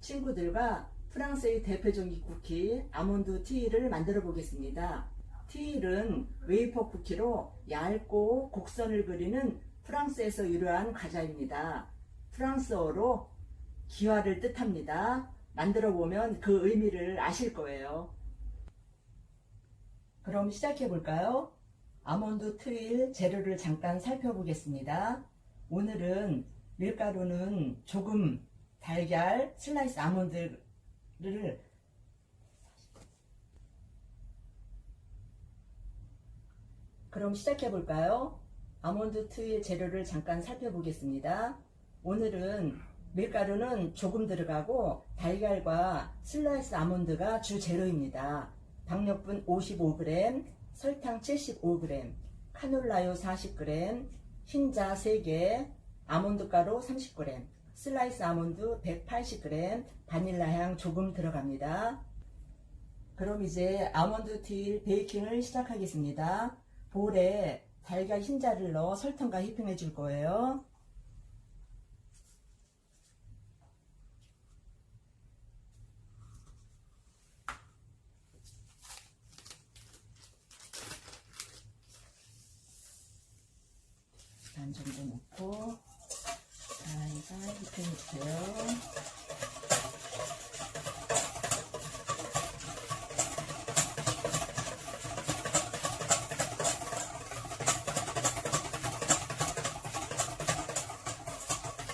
친구들과 프랑스의 대표적인 쿠키 아몬드 티를 만들어 보겠습니다. 티일은 웨이퍼 쿠키로 얇고 곡선을 그리는 프랑스에서 유래한 과자입니다. 프랑스어로 기와를 뜻합니다. 만들어 보면 그 의미를 아실 거예요. 그럼 시작해 볼까요? 아몬드 트윌 재료를 잠깐 살펴보겠습니다. 오늘은 밀가루는 조금 달걀, 슬라이스 아몬드를 그럼 시작해 볼까요? 아몬드 트윌 재료를 잠깐 살펴보겠습니다. 오늘은 밀가루는 조금 들어가고 달걀과 슬라이스 아몬드가 주 재료입니다. 박력분 55g, 설탕 75g, 카놀라유 40g, 흰자 3개, 아몬드 가루 30g, 슬라이스 아몬드 180g, 바닐라 향 조금 들어갑니다. 그럼 이제 아몬드 틸 베이킹을 시작하겠습니다. 볼에 달걀 흰자를 넣어 설탕과 휘핑해 줄 거예요. 반 정도 넣고 살살 휘핑해 주세요.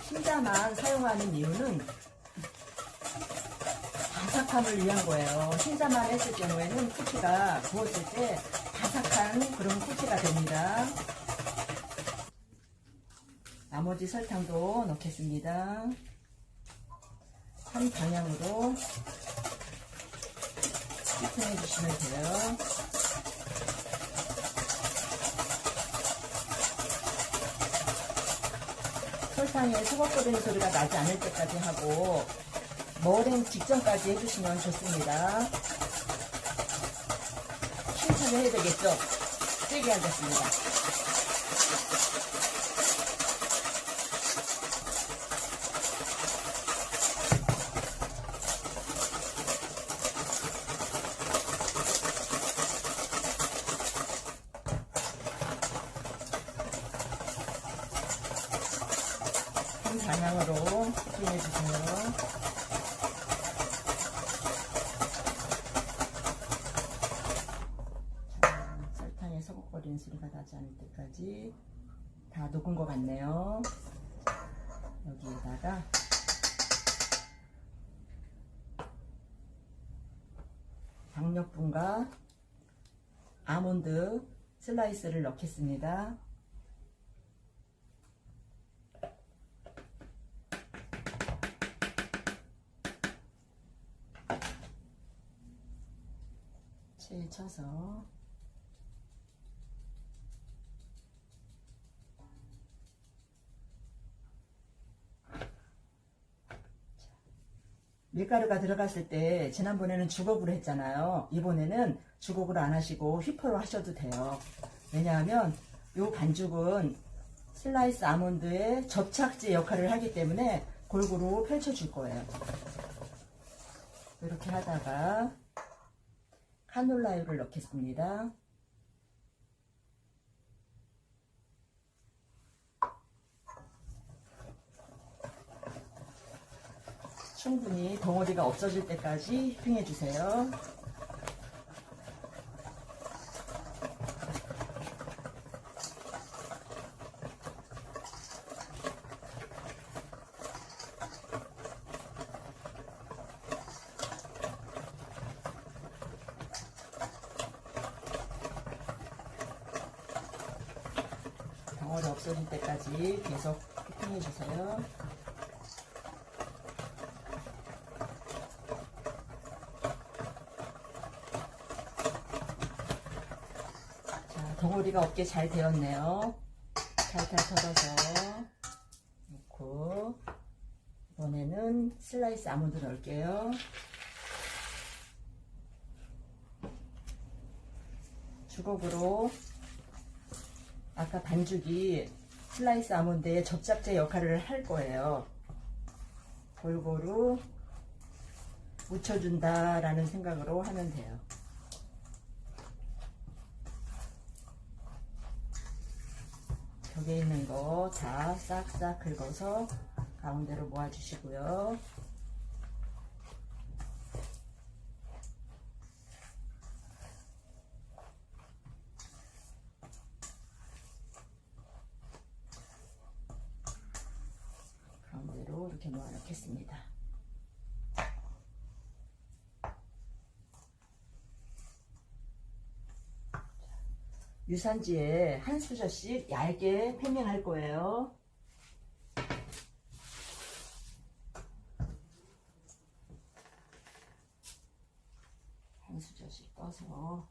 흰자만 사용하는 이유는 바삭함을 위한 거예요. 흰자만 했을 경우에는 쿠키가 구웠을 때 바삭한 그런 쿠키가 됩니다. 나머지 설탕도 넣겠습니다. 한 방향으로 휘핑해 주시면 돼요. 설탕에 소각거리는 소리가 나지 않을 때까지 하고 머랭 직전까지 해주시면 좋습니다. 칭찬을 해야 되겠죠? 세게 하겠습니다. 방향으로 휘핑해 주세요. 자, 설탕에 서걱거리는 소리가 나지 않을 때까지 다 녹은 것 같네요. 여기에다가 박력분과 아몬드 슬라이스를 넣겠습니다. 체에 쳐서 밀가루가 들어갔을 때 지난번에는 주걱으로 했잖아요. 이번에는 주걱으로 안 하시고 휘퍼로 하셔도 돼요. 왜냐하면 이 반죽은 슬라이스 아몬드의 접착제 역할을 하기 때문에 골고루 펼쳐줄 거예요. 이렇게 하다가 카놀라유를 넣겠습니다. 충분히 덩어리가 없어질 때까지 휘핑해 주세요. 덩어리 없어질 때까지 계속 휘핑해 주세요. 자, 덩어리가 없게 잘 되었네요. 살살 털어서 놓고 이번에는 슬라이스 아몬드 넣을게요. 주걱으로 아까 반죽이 슬라이스 아몬드의 접착제 역할을 할 거예요. 골고루 묻혀준다라는 생각으로 하면 돼요. 벽에 있는 거 다 싹싹 긁어서 가운데로 모아주시고요. 가운데로 이렇게 모아 놓겠습니다. 유산지에 한 수저씩 얇게 패닝할 거예요. 한 수저씩 떠서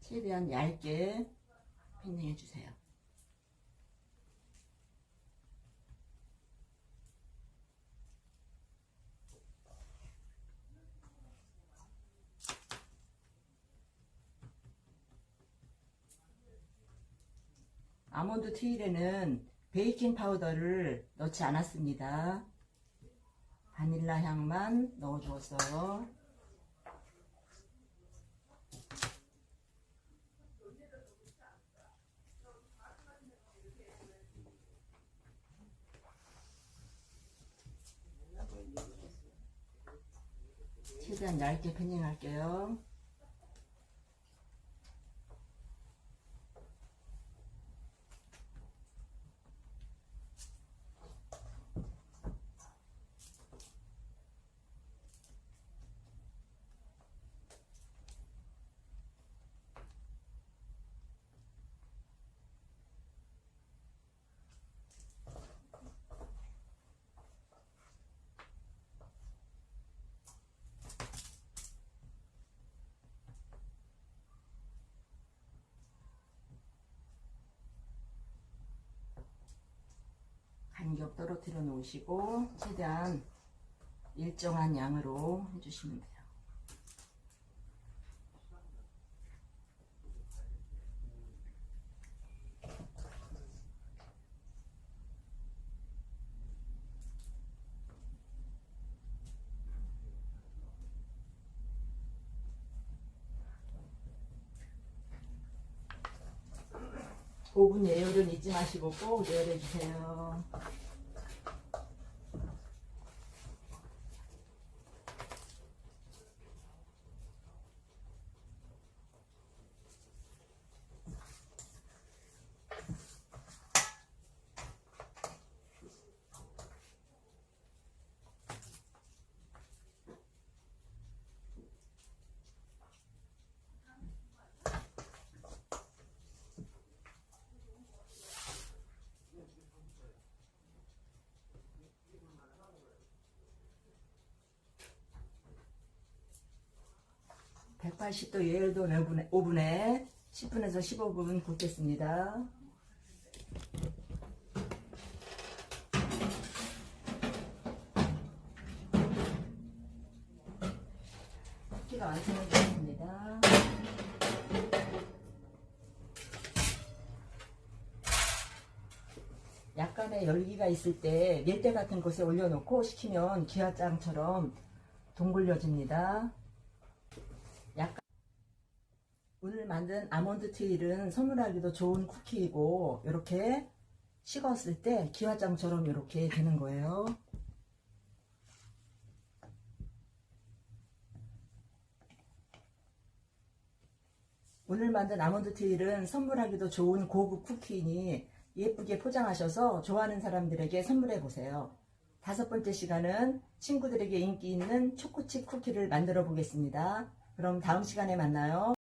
최대한 얇게 패닝해 주세요. 아몬드 튀일에는 베이킹 파우더를 넣지 않았습니다. 바닐라 향만 넣어주었어요. 최대한 얇게 패닝할게요. 간격 떨어뜨려 놓으시고 최대한 일정한 양으로 해주시면 돼요. 오분 예열은 잊지 마시고 꼭 예열해 주세요. (180도) 예열도 5분에, 5분에 10분에서 15분 굽겠습니다. 키가 완성이 되었습니다. 약간의 열기가 있을 때 밀대 같은 곳에 올려놓고 식히면 기와장처럼 동글려집니다. 오늘 만든 아몬드 트윌은 선물하기도 좋은 쿠키이고 이렇게 식었을 때 기와장처럼 이렇게 되는 거예요. 오늘 만든 아몬드 트윌은 선물하기도 좋은 고급 쿠키니 예쁘게 포장하셔서 좋아하는 사람들에게 선물해 보세요. 다섯 번째 시간은 친구들에게 인기 있는 초코칩 쿠키를 만들어 보겠습니다. 그럼 다음 시간에 만나요.